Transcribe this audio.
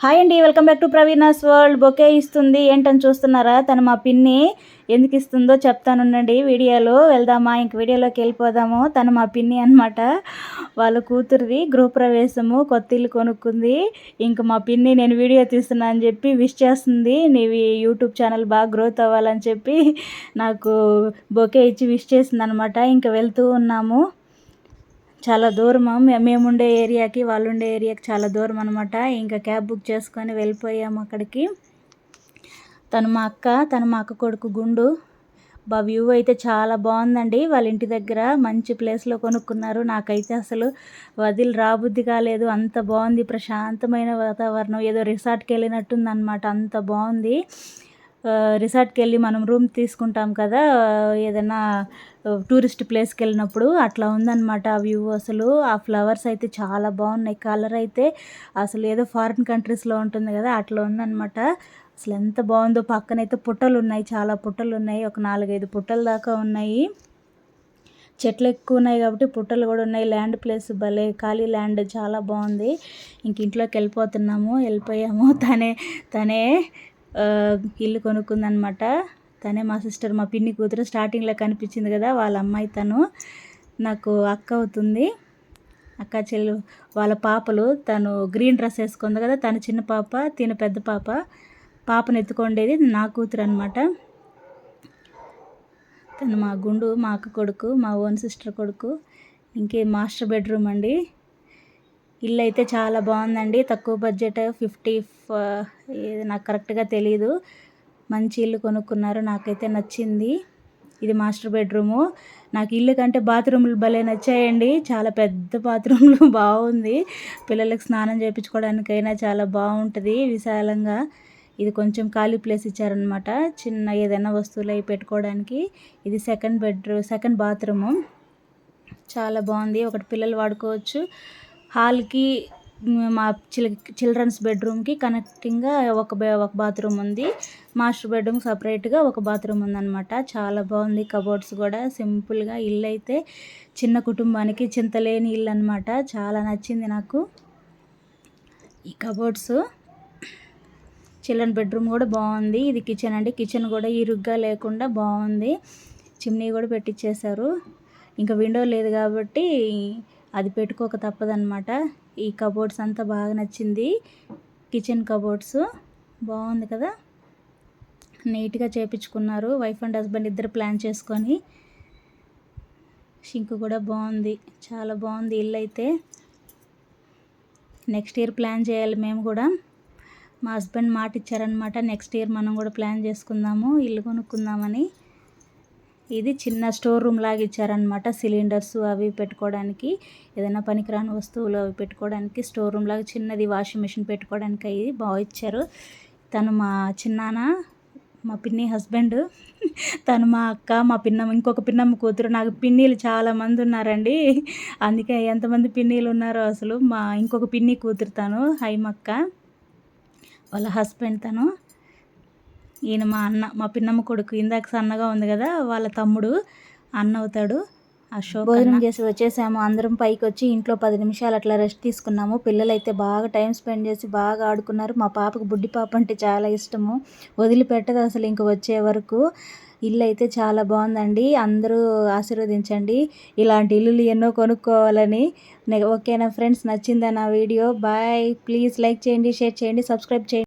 Hi అండి welcome back to Praveena's world. Bouquet ఇస్తుంది ఏంటని చూస్తున్నారా? తను మా పిన్ని. ఎందుకు ఇస్తుందో చెప్తానుండండి వీడియోలో. వెళ్దామా ఇంక వీడియోలోకి వెళ్ళిపోదాము. తను మా పిన్ని అనమాట వాళ్ళ కూతురిది గృహప్రవేశము కొత్త ఇల్లు కొనుక్కుంది. ఇంక మా పిన్ని నేను వీడియో తీస్తున్నా అని చెప్పి విష్ చేస్తుంది. నీవి యూట్యూబ్ ఛానల్ బాగా గ్రోత్ అవ్వాలని చెప్పి నాకు బొకే ఇచ్చి విష్ చేసింది అనమాట ఇంక వెళ్తూ ఉన్నాము. చాలా దూరం మేము ఉండే ఏరియాకి వాళ్ళు ఉండే ఏరియాకి చాలా దూరం అనమాట ఇంకా క్యాబ్ బుక్ చేసుకొని వెళ్ళిపోయాము అక్కడికి. తను మా అక్క తను మా అక్క కొడుకు గుండు. బా వ్యూ అయితే చాలా బాగుందండి. వాళ్ళ ఇంటి దగ్గర మంచి ప్లేస్లో కొనుక్కున్నారు. నాకైతే అసలు వదిలి రాబుద్ది కాలేదు. అంత బాగుంది. ప్రశాంతమైన వాతావరణం. ఏదో రిసార్ట్కి వెళ్ళినట్టుంది అనమాట అంత బాగుంది. రిసార్ట్కి వెళ్ళి మనం రూమ్ తీసుకుంటాం కదా ఏదైనా టూరిస్ట్ ప్లేస్కి వెళ్ళినప్పుడు అట్లా ఉందన్నమాట ఆ వ్యూ అసలు. ఆ ఫ్లవర్స్ అయితే చాలా బాగున్నాయి. కలర్ అయితే అసలు ఏదో ఫారిన్ కంట్రీస్లో ఉంటుంది కదా అట్లా ఉందన్నమాట. అసలు ఎంత బాగుందో. పక్కనైతే పుట్టలు ఉన్నాయి చాలా పుట్టలు ఉన్నాయి ఒక నాలుగైదు పుట్టల దాకా ఉన్నాయి. చెట్లు ఎక్కువ ఉన్నాయి కాబట్టి పుట్టలు కూడా ఉన్నాయి. ల్యాండ్ ప్లేస్ భలే ఖాళీ ల్యాండ్ చాలా బాగుంది. ఇంక ఇంట్లోకి వెళ్ళిపోతున్నాము. వెళ్ళిపోయాము. తనే తనే ఇల్లు కొనుక్కుందనమాట తనే మా సిస్టర్ మా పిన్ని కూతురు స్టార్టింగ్లో కనిపించింది కదా వాళ్ళ అమ్మాయి తను. నాకు అక్క అవుతుంది. అక్క చెల్లు వాళ్ళ పాపలు తను గ్రీన్ డ్రెస్ వేసుకుంది కదా తను చిన్న పాప తిన పెద్ద పాప. పాపను ఎత్తుకొండేది నా కూతురు అనమాట తను మా గుండు మా అక్క కొడుకు మా ఓన్ సిస్టర్ కొడుకు ఇంకే మాస్టర్ బెడ్రూమ్ అండి. ఇల్లు అయితే చాలా బాగుందండి. తక్కువ బడ్జెట్ ఫిఫ్టీ నాకు కరెక్ట్గా తెలియదు మంచి ఇల్లు కొనుక్కున్నారు. నాకైతే నచ్చింది. ఇది మాస్టర్ బెడ్రూము. నాకు ఇల్లు కంటే బాత్రూమ్లు భలే నచ్చాయండి. చాలా పెద్ద బాత్రూమ్లు బాగుంది. పిల్లలకు స్నానం చేయించుకోవడానికైనా చాలా బాగుంటుంది విశాలంగా. ఇది కొంచెం ఖాళీ ప్లేస్ ఇచ్చారనమాట చిన్న ఏదైనా వస్తువులు అవి పెట్టుకోవడానికి. ఇది సెకండ్ బెడ్రూమ్ సెకండ్ బాత్రూము. చాలా బాగుంది. ఒకటి పిల్లలు వాడుకోవచ్చు. హాల్కి మా చిల్ చిల్డ్రన్స్ బెడ్రూమ్కి కనెక్టింగ్గా ఒక ఒక బాత్రూమ్ ఉంది. మాస్టర్ బెడ్రూమ్ సపరేట్గా ఒక బాత్రూమ్ ఉందన్నమాట. చాలా బాగుంది. కబోర్డ్స్ కూడా సింపుల్గా ఇల్లు అయితే చిన్న కుటుంబానికి చింతలేని ఇల్లు అనమాట చాలా నచ్చింది నాకు. ఈ కబోర్డ్స్ చిల్డ్రన్ బెడ్రూమ్ కూడా బాగుంది. ఇది కిచెన్ అండి. కిచెన్ కూడా ఇరుగ్గా లేకుండా బాగుంది. చిమ్నీ కూడా పెట్టించేశారు ఇంకా విండో లేదు కాబట్టి అది పెట్టుకోక తప్పదనమాట ఈ కబోర్డ్స్ అంతా బాగా నచ్చింది. Kitchen cupboards. బాగుంది కదా? నీట్గా చేపించుకున్నారు. వైఫ్ అండ్ హస్బెండ్ ఇద్దరు ప్లాన్ చేసుకొని. షింక్ కూడా బాగుంది. చాలా బాగుంది ఇల్లు అయితే నెక్స్ట్ ఇయర్ ప్లాన్ చేయాలి మేము కూడా. మా హస్బెండ్ మాట ఇచ్చారనమాట నెక్స్ట్ ఇయర్ మనం కూడా ప్లాన్ చేసుకుందాము. ఇల్లు కొనుక్కుందామని. ఇది చిన్న స్టోర్ రూమ్ లాగా ఇచ్చారనమాట సిలిండర్స్ అవి పెట్టుకోవడానికి. ఏదైనా పనికిరాని వస్తువులు అవి పెట్టుకోవడానికి స్టోర్ రూమ్ లాగా చిన్నది వాషింగ్ మిషన్ పెట్టుకోవడానికి అవి బాగా ఇచ్చారు. తను మా చిన్నాన్న మా పిన్ని హస్బెండ్ తను మా అక్క మా పిన్నమ్మ ఇంకొక పిన్నమ్మ కూతురు నాకు పిన్నీలు చాలామంది ఉన్నారండి. అందుకే ఎంతమంది పిన్నీలు ఉన్నారో అసలు మా ఇంకొక పిన్ని కూతురు తను హైమక్క వాళ్ళ హస్బెండ్ తను. ఈయన మా అన్న మా పిన్నమ్మ కొడుకు ఇందాక సన్నగా ఉంది కదా వాళ్ళ తమ్ముడు అన్న అవుతాడు అశోక్ భోజనం చేసి వచ్చేసాము. అందరం పైకి వచ్చి ఇంట్లో పది నిమిషాలు అట్లా రెస్ట్ తీసుకున్నాము. పిల్లలు అయితే బాగా టైం స్పెండ్ చేసి బాగా ఆడుకున్నారు. మా పాపకు బుడ్డి పాప అంటే చాలా ఇష్టము. వదిలిపెట్టదు అసలు ఇంక వచ్చే వరకు. ఇల్లు అయితే చాలా బాగుందండి. అందరూ ఆశీర్వదించండి. ఇలాంటి ఇల్లులు ఎన్నో కొనుక్కోవాలని. ఓకేనా ఫ్రెండ్స్? నచ్చిందా నా వీడియో? బాయ్. ప్లీజ్ లైక్ చేయండి షేర్ చేయండి సబ్స్క్రైబ్ చేయండి.